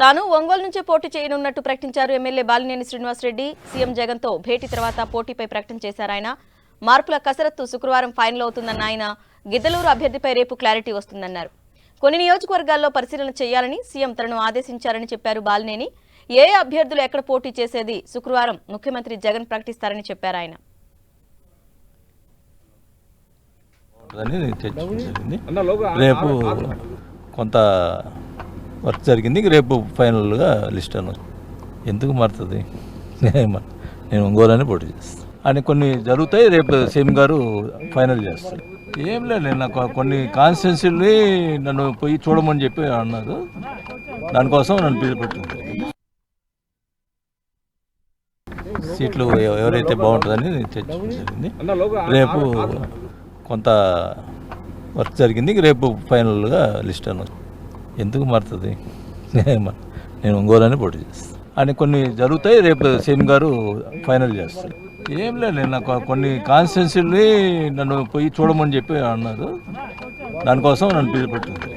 తాను ఒంగోలు నుంచే పోటీ చేయనున్నట్టు ప్రకటించారు ఎమ్మెల్యే బాలినేని శ్రీనివాసరెడ్డి. సీఎం జగన్తో భేటీ తర్వాత పోటీపై ప్రకటన చేశారు ఆయన. మార్పుల కసరత్తు శుక్రవారం ఫైనల్ అవుతుందన్న ఆయన గిద్దలూరు అభ్యర్థిపై రేపు క్లారిటీ వస్తుందన్నారు. కొన్ని నియోజకవర్గాల్లో పరిశీలన చేయాలని సీఎం తనను ఆదేశించారని చెప్పారు బాలినేని. ఏ అభ్యర్థులు ఎక్కడ పోటీ చేసేది శుక్రవారం ముఖ్యమంత్రి జగన్ ప్రకటిస్తారని చెప్పారు ఆయన. రేపు కొంత వర్క్ జరిగింది. రేపు ఫైనల్గా లిస్ట్ అన్న ఎందుకు మారుతుంది? నేను ఒంగోలని పోటీ చేస్తాను అని కొన్ని జరుగుతాయి. రేపు సీఎం గారు ఫైనల్ చేస్తారు. ఏం లేదు నాకు కొన్ని కాన్స్టిట్యున్సీని నన్ను పోయి చూడమని చెప్పి అన్నారు. దానికోసం నన్ను పిలిపెట్టింది సీట్లు ఎవరైతే బాగుంటుందని చర్చించింది రేపు కొంత వర్క్ జరిగింది. రేపు ఫైనల్గా లిస్ట్ అనొచ్చు ఎందుకు మారుతుంది? నేను ఒంగోలని పోటీ చేస్తాను అని కొన్ని జరుగుతాయి రేపు సీఎం గారు ఫైనల్ చేస్తారు. ఏం లేదు నాకు కొన్ని కాన్స్టిట్యున్సీని నన్ను పోయి చూడమని చెప్పి అన్నారు. దానికోసం నన్ను పిలుపెట్టింది